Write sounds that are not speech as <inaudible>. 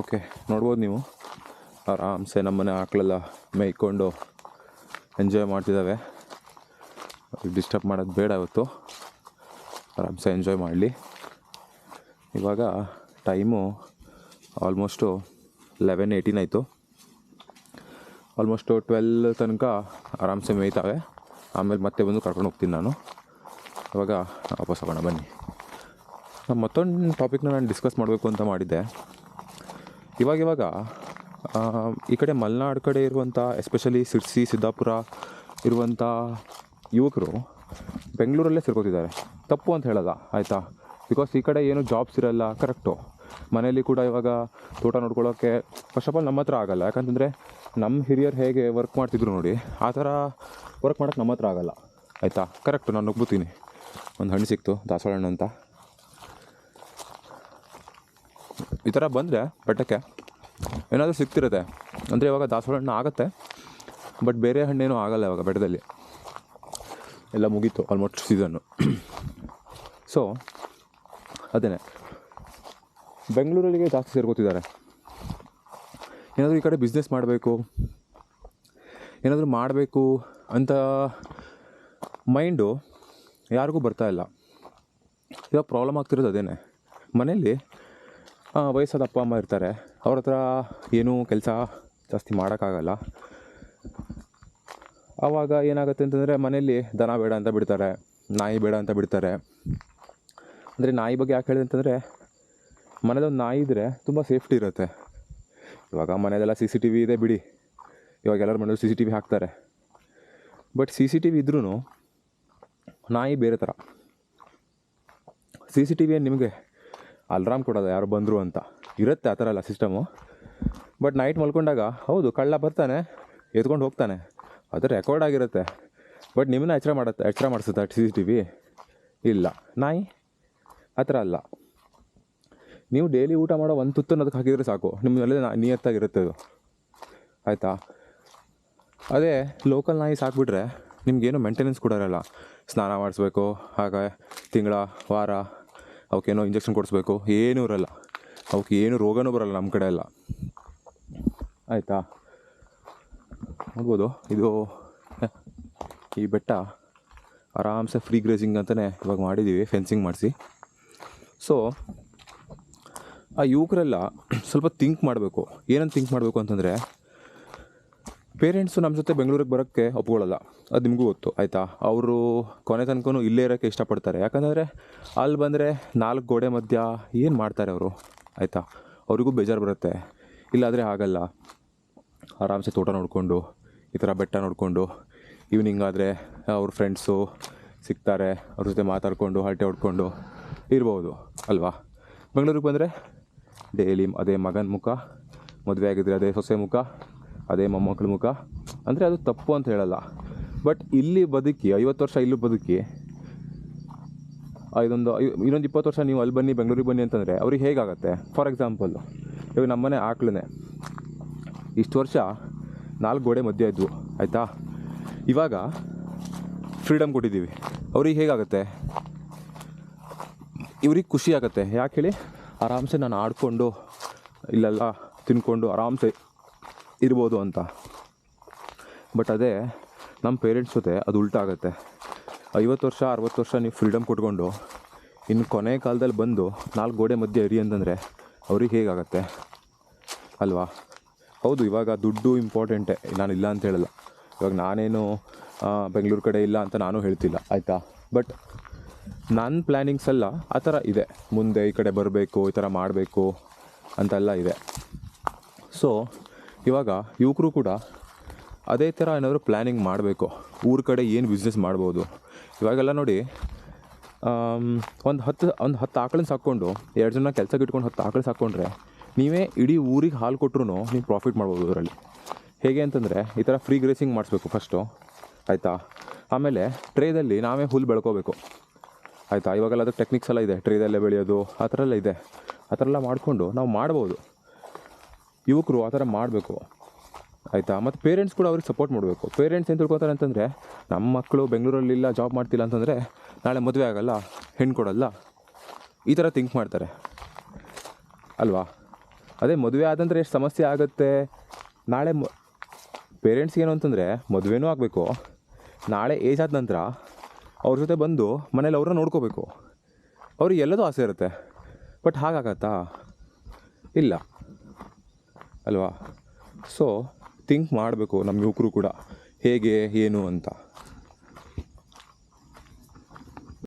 Okay, ನೋಡ್ಬೋದು ನೀವು. ಆರಾಮ್ಸೆ ನಮ್ಮನೆ ಆಕಳೆಲ್ಲ ಮೇಯ್ಕೊಂಡು ಎಂಜಾಯ್ ಮಾಡ್ತಿದ್ದಾವೆ ಡಿಸ್ಟರ್ಬ್ ಮಾಡೋದು ಬೇಡ ಇವತ್ತು. ಆರಾಮ್ಸೆ ಎಂಜಾಯ್ ಮಾಡಲಿ. ಇವಾಗ ಟೈಮು ಆಲ್ಮೋಸ್ಟು ಲೆವೆನ್ ಏಯ್ಟೀನ್ ಆಯಿತು. ಆಲ್ಮೋಸ್ಟು ಟ್ವೆಲ್ ತನಕ ಆರಾಮ್ಸೆ ಮೇಯ್ತಾವೆ. ಆಮೇಲೆ ಮತ್ತೆ ಬಂದು ಕರ್ಕೊಂಡು ಹೋಗ್ತೀನಿ ನಾನು. ಇವಾಗ ವಾಪಸ್ ಹೋಗೋಣ ಬನ್ನಿ. ನಾನು ಮತ್ತೊಂದು ಟಾಪಿಕ್ನ ನಾನು ಡಿಸ್ಕಸ್ ಮಾಡಬೇಕು ಅಂತ ಮಾಡಿದ್ದೆ. ಇವಾಗ ಇವಾಗ ಈ ಕಡೆ ಮಲೆನಾಡು ಕಡೆ ಇರುವಂಥ ಎಸ್ಪೆಷಲಿ ಸಿರ್ಸಿ ಸಿದ್ದಾಪುರ ಇರುವಂಥ ಯುವಕರು ಬೆಂಗಳೂರಲ್ಲೇ ಸೇರ್ಕೋತಿದ್ದಾರೆ. ತಪ್ಪು ಅಂತ ಹೇಳಲ್ಲ, ಆಯಿತಾ? ಬಿಕಾಸ್ ಈ ಕಡೆ ಏನು ಜಾಬ್ಸ್ ಇರಲ್ಲ ಕರೆಕ್ಟು ಮನೇಲಿ ಕೂಡ ಇವಾಗ ತೋಟ ನೋಡ್ಕೊಳ್ಳೋಕ್ಕೆ ಫಸ್ಟ್ ಆಫ್ ಆಲ್ ನಮ್ಮ ಹತ್ರ ಆಗಲ್ಲ. ಯಾಕಂತಂದರೆ ನಮ್ಮ ಹಿರಿಯರು ಹೇಗೆ ವರ್ಕ್ ಮಾಡ್ತಿದ್ರು ನೋಡಿ, ಆ ಥರ ವರ್ಕ್ ಮಾಡೋಕ್ಕೆ ನಮ್ಮ ಹತ್ರ ಆಗಲ್ಲ. ಆಯಿತಾ? ಕರೆಕ್ಟು ನಾನು ಒಪ್ಕೋತೀನಿ ಒಂದು ಹಣ್ಣು ಸಿಕ್ತು ದಾಸವಾಳ ಹಣ್ಣು ಅಂತ ಈ ಥರ ಬಂದರೆ ಬೆಟ್ಟಕ್ಕೆ ಏನಾದರೂ ಸಿಗ್ತಿರುತ್ತೆ. ಅಂದರೆ ಇವಾಗ ದಾಸವಾಳ ಹಣ್ಣು ಆಗುತ್ತೆ ಬಟ್ ಬೇರೆ ಹಣ್ಣೇನೂ ಆಗಲ್ಲ ಇವಾಗ ಬೆಟ್ಟದಲ್ಲಿ. ಎಲ್ಲ ಮುಗೀತು ಆಲ್ಮೋಸ್ಟ್ ಸೀಸನ್ನು ಸೊ ಅದೇ ಬೆಂಗಳೂರಲ್ಲಿಗೆ ಜಾಸ್ತಿ ಸೇರ್ಕೋತಿದ್ದಾರೆ. ಏನಾದರೂ ಈ ಕಡೆ ಬಿಸ್ನೆಸ್ ಮಾಡಬೇಕು ಏನಾದರೂ ಮಾಡಬೇಕು ಅಂತ ಮೈಂಡು ಯಾರಿಗೂ ಬರ್ತಾ ಇಲ್ಲ. ಇವಾಗ ಪ್ರಾಬ್ಲಮ್ ಆಗ್ತಿರೋದು ಅದೇನೆ. ಮನೇಲಿ ಆ, ವಯಸ್ಸಾದ ಅಪ್ಪ ಅಮ್ಮ ಇರ್ತಾರೆ. ಅವ್ರ ಹತ್ರ ಏನೂ ಕೆಲಸ ಜಾಸ್ತಿ ಮಾಡೋಕ್ಕಾಗಲ್ಲ. ಆವಾಗ ಏನಾಗುತ್ತೆ ಅಂತಂದರೆ ಮನೆಯಲ್ಲಿ ದನ ಬೇಡ ಅಂತ ಬಿಡ್ತಾರೆ, ನಾಯಿ ಬೇಡ ಅಂತ ಬಿಡ್ತಾರೆ. ಅಂದರೆ ನಾಯಿ ಬಗ್ಗೆ ಯಾಕೆ ಹೇಳಿದೆ ಅಂತಂದರೆ ಮನೇದೊಂದು ನಾಯಿ ಇದ್ದರೆ ತುಂಬ ಸೇಫ್ಟಿ ಇರುತ್ತೆ. ಇವಾಗ ಮನೆಯಲ್ಲೆಲ್ಲ ಸಿ ಸಿ ಟಿ ವಿ ಇದೆ ಬಿಡಿ. ಇವಾಗ ಎಲ್ಲರ ಮನೇಲಿ ಸಿ ಸಿ ಟಿ ವಿ ಹಾಕ್ತಾರೆ. But C C T V ಇದ್ರೂ ನಾಯಿ ಬೇರೆ ಥರ ಸಿ ಸಿ ಟಿ ವಿ ನಿಮಗೆ ಅಲ್ರಾಮ್ ಕೊಡೋದು ಯಾರು ಬಂದರು ಅಂತ. ಇರುತ್ತೆ ಆ ಥರ ಎಲ್ಲ ಸಿಸ್ಟಮು ಬಟ್ ನೈಟ್ ಮಲ್ಕೊಂಡಾಗ, ಹೌದು, ಕಳ್ಳ ಬರ್ತಾನೆ, ಎತ್ಕೊಂಡು ಹೋಗ್ತಾನೆ. ಅದು ರೆಕಾರ್ಡ್ ಆಗಿರುತ್ತೆ. ಬಟ್ ನಿಮ್ಮನ್ನ ಎಚ್ಚರ ಮಾಡುತ್ತೆ, ಎಚ್ಚರ ಮಾಡಿಸುತ್ತೆ ಸಿ ಸಿ ಟಿ ವಿ ಇಲ್ಲ. ನಾಯಿ? ಆ ಥರ ಅಲ್ಲ. ನೀವು ಡೈಲಿ ಊಟ ಮಾಡೋ ಒಂದು ತುತ್ತನ್ನು ಅದಕ್ಕೆ ಹಾಕಿದರೆ ಸಾಕು. ನಿಮ್ಮಲ್ಲೇ ನಿಯತ್ತಾಗಿರುತ್ತೆ ಅದು. ಆಯಿತಾ? ಅದೇ ಲೋಕಲ್ ನಾಯಿ ಸಾಕ್ಬಿಟ್ರೆ ನಿಮಗೇನು ಮೇಂಟೆನೆನ್ಸ್ ಕೊಡೋರಲ್ಲ. ಸ್ನಾನ ಮಾಡಿಸ್ಬೇಕು, ಹಾಗೆ ತಿಂಗಳ, ವಾರ ಅವಕ್ಕೇನೋ ಇಂಜೆಕ್ಷನ್ ಕೊಡಿಸ್ಬೇಕು? ಏನೂ ಇರಲ್ಲ. ಅವಕ್ಕೆ ಏನು ರೋಗನೂ ಬರಲ್ಲ ನಮ್ಮ ಕಡೆ ಎಲ್ಲ. ಆಯಿತಾ? ನೋಡ್ಬೋದು ಇದು <laughs> ಈ ಬೆಟ್ಟ ಆರಾಮ್ಸೆ ಫ್ರೀ ಗ್ರೇಸಿಂಗ್ ಅಂತಲೇ ಇವಾಗ ಮಾಡಿದ್ದೀವಿ ಫೆನ್ಸಿಂಗ್ ಮಾಡಿಸಿ. ಸೊ ಆ ಯುವಕರೆಲ್ಲ <clears throat> ಸ್ವಲ್ಪ ಥಿಂಕ್ ಮಾಡಬೇಕು. ಏನಂತ ಥಿಂಕ್ ಮಾಡಬೇಕು ಅಂತಂದರೆ ಪೇರೆಂಟ್ಸು ನಮ್ಮ ಜೊತೆ ಬೆಂಗಳೂರಿಗೆ ಬರೋಕ್ಕೆ ಒಪ್ಕೊಳ್ಳಲ್ಲ. ಅದು ನಿಮಗೂ ಗೊತ್ತು, ಆಯಿತಾ? ಅವರು ಕೊನೆ ತನಕ ಇಲ್ಲೇ ಇರೋಕ್ಕೆ ಇಷ್ಟಪಡ್ತಾರೆ. ಯಾಕಂದರೆ ಅಲ್ಲಿ ಬಂದರೆ ನಾಲ್ಕು ಗೋಡೆ ಮಧ್ಯ ಏನು ಮಾಡ್ತಾರೆ ಅವರು? ಆಯಿತಾ? ಅವರಿಗೂ ಬೇಜಾರು ಬರುತ್ತೆ. ಇಲ್ಲಾದರೆ ಆಗಲ್ಲ. ಆರಾಮ್ಸೆ ತೋಟ ನೋಡಿಕೊಂಡು, ಈ ಥರ ಬೆಟ್ಟ ನೋಡಿಕೊಂಡು ಈವ್ನಿಂಗ್ ಆದರೆ ಅವ್ರ ಫ್ರೆಂಡ್ಸು ಸಿಗ್ತಾರೆ, ಅವ್ರ ಜೊತೆ ಮಾತಾಡಿಕೊಂಡು, ಹರಟೆ ಹೊಡ್ಕೊಂಡು ಇರ್ಬೋದು, ಅಲ್ವಾ? ಬೆಂಗಳೂರಿಗೆ ಬಂದರೆ ಡೈಲಿ ಅದೇ ಮಗನ ಮುಖ, ಮದುವೆ ಆಗಿದ್ರೆ ಅದೇ ಸೊಸೆ ಮುಖ ಅದೇ ಮೊಮ್ಮಕ್ಕಳ ಮುಖ. ಅಂದರೆ ಅದು ತಪ್ಪು ಅಂತ ಹೇಳಲ್ಲ. ಬಟ್ ಇಲ್ಲಿ ಬದುಕಿ, ಐವತ್ತು ವರ್ಷ ಇಲ್ಲೂ ಬದುಕಿ, ಇದೊಂದು ಇನ್ನೊಂದು ಇಪ್ಪತ್ತು ವರ್ಷ ನೀವು ಅಲ್ಲಿ ಬನ್ನಿ, ಬೆಂಗಳೂರಿಗೆ ಬನ್ನಿ ಅಂತಂದರೆ ಅವ್ರಿಗೆ ಹೇಗಾಗತ್ತೆ? ಫಾರ್ ಎಕ್ಸಾಂಪಲ್ ಇವಾಗ ನಮ್ಮನೆ ಆಕ್ಳೇ ಇಷ್ಟು ವರ್ಷ ನಾಲ್ಕು ಗೋಡೆ ಮಧ್ಯೆ ಇದ್ವು, ಆಯಿತಾ? ಇವಾಗ ಫ್ರೀಡಮ್ ಕೊಟ್ಟಿದ್ದೀವಿ. ಅವ್ರಿಗೆ ಹೇಗಾಗುತ್ತೆ? ಇವ್ರಿಗೆ ಖುಷಿ ಆಗುತ್ತೆ. ಯಾಕೆ ಹೇಳಿ? ಆರಾಮ್ಸೆ ನಾನು ಆಡಿಕೊಂಡು, ಇಲ್ಲೆಲ್ಲ ತಿನ್ಕೊಂಡು, ಆರಾಮ್ಸೆ ಇರ್ಬೋದು ಅಂತ. ಬಟ್ ಅದೇ ನಮ್ಮ ಪೇರೆಂಟ್ಸ್ ಜೊತೆ ಅದು ಉಲ್ಟಾಗುತ್ತೆ ಐವತ್ತು ವರ್ಷ, ಅರವತ್ತು ವರ್ಷ ನೀವು ಫ್ರೀಡಮ್ ಕೊಟ್ಕೊಂಡು, ಇನ್ನು ಕೊನೆ ಕಾಲದಲ್ಲಿ ಬಂದು ನಾಲ್ಕು ಗೋಡೆ ಮಧ್ಯೆ ಇರಿ ಅಂತಂದರೆ ಅವ್ರಿಗೆ ಹೇಗಾಗತ್ತೆ? ಅಲ್ವಾ? ಹೌದು, ಇವಾಗ ದುಡ್ಡು ಇಂಪಾರ್ಟೆಂಟೇ ನಾನು ಇಲ್ಲ ಅಂತ ಹೇಳಲ್ಲ. ಇವಾಗ ನಾನೇನು ಬೆಂಗಳೂರು ಕಡೆ ಇಲ್ಲ ಅಂತ ನಾನು ಹೇಳ್ತಿಲ್ಲ, ಆಯಿತಾ? ಬಟ್ ನನ್ನ ಪ್ಲ್ಯಾನಿಂಗ್ಸ್ ಎಲ್ಲ ಆ ಥರ ಇದೆ. ಮುಂದೆ ಈ ಕಡೆ ಬರಬೇಕು, ಈ ಥರ ಮಾಡಬೇಕು ಅಂತೆಲ್ಲ ಇದೆ. ಸೊ ಇವಾಗ ಯುವಕರು ಕೂಡ ಅದೇ ಥರ ಏನಾದರೂ ಪ್ಲ್ಯಾನಿಂಗ್ ಮಾಡಬೇಕು. ಊರ ಕಡೆ ಏನು ಬಿಸ್ನೆಸ್ ಮಾಡ್ಬೋದು. ಇವಾಗೆಲ್ಲ ನೋಡಿ ಒಂದು ಹತ್ತು ಒಂದು ಹತ್ತು ಆಕಳನ್ನ ಸಾಕ್ಕೊಂಡು, ಎರಡು ಜನ ಕೆಲಸಕ್ಕೆ ಇಟ್ಕೊಂಡು ಹತ್ತು ಆಕಳು ಸಾಕ್ಕೊಂಡ್ರೆ ನೀವೇ ಇಡೀ ಊರಿಗೆ ಹಾಲು ಕೊಟ್ಟರು ನೀವು ಪ್ರಾಫಿಟ್ ಮಾಡ್ಬೋದು ಅದರಲ್ಲಿ ಹೇಗೆ ಅಂತಂದರೆ, ಈ ಥರ ಫ್ರೀ ಗ್ರೇಸಿಂಗ್ ಮಾಡಿಸ್ಬೇಕು ಫಸ್ಟು ಆಯಿತಾ? ಆಮೇಲೆ ಟ್ರೇದಲ್ಲಿ ನಾವೇ ಹುಲ್ಲು ಬೆಳ್ಕೋಬೇಕು. ಆಯಿತಾ? ಇವಾಗೆಲ್ಲ ಅದಕ್ಕೆ ಟೆಕ್ನಿಕ್ಸ್ ಎಲ್ಲ ಇದೆ. ಟ್ರೇದಲ್ಲೇ ಬೆಳೆಯೋದು, ಆ ಥರ ಎಲ್ಲ ಇದೆ. ಆ ಥರ ಎಲ್ಲ ಮಾಡಿಕೊಂಡು ನಾವು ಮಾಡ್ಬೋದು. ಯುವಕರು ಆ ಥರ ಮಾಡಬೇಕು. ಆಯಿತಾ? ಮತ್ತು ಪೇರೆಂಟ್ಸ್ ಕೂಡ ಅವ್ರಿಗೆ ಸಪೋರ್ಟ್ ಮಾಡಬೇಕು. ಪೇರೆಂಟ್ಸ್ ಏನು ತಿಳ್ಕೊತಾರೆ ಅಂತಂದರೆ, ನಮ್ಮ ಮಕ್ಕಳು ಬೆಂಗಳೂರಲ್ಲಿಲ್ಲ ಜಾಬ್ ಮಾಡ್ತಿಲ್ಲ ಅಂತಂದರೆ, ನಾಳೆ ಮದುವೆ ಆಗಲ್ಲ, ಹೆಣ್ಣು ಕೊಡಲ್ಲ. ಈ ಥರ ಥಿಂಕ್ ಮಾಡ್ತಾರೆ. ಅಲ್ವಾ? ಅದೇ ಮದುವೆ ಆದಂದ್ರೆ ಎಷ್ಟು ಸಮಸ್ಯೆ ಆಗುತ್ತೆ? ನಾಳೆ ಮ ಪೇರೆಂಟ್ಸ್ಗೆ ಏನು ಅಂತಂದರೆ, ಮದುವೆನೂ ಆಗಬೇಕು. ನಾಳೆ ಏಜ್ ಆದ ನಂತರ ಅವ್ರ ಜೊತೆ ಬಂದು ಮನೇಲಿ ಅವ್ರನ್ನ ನೋಡ್ಕೋಬೇಕು. ಅವ್ರಿಗೆ ಎಲ್ಲದೂ ಆಸೆ ಇರುತ್ತೆ. ಬಟ್ ಹಾಗಾಗತ್ತಾ? ಇಲ್ಲ. ಅಲ್ವಾ? ಸೊ ಥಿಂಕ್ ಮಾಡಬೇಕು ನಮ್ಮ ಯುವಕರು ಕೂಡ. ಹೇಗೆ ಏನು ಅಂತ.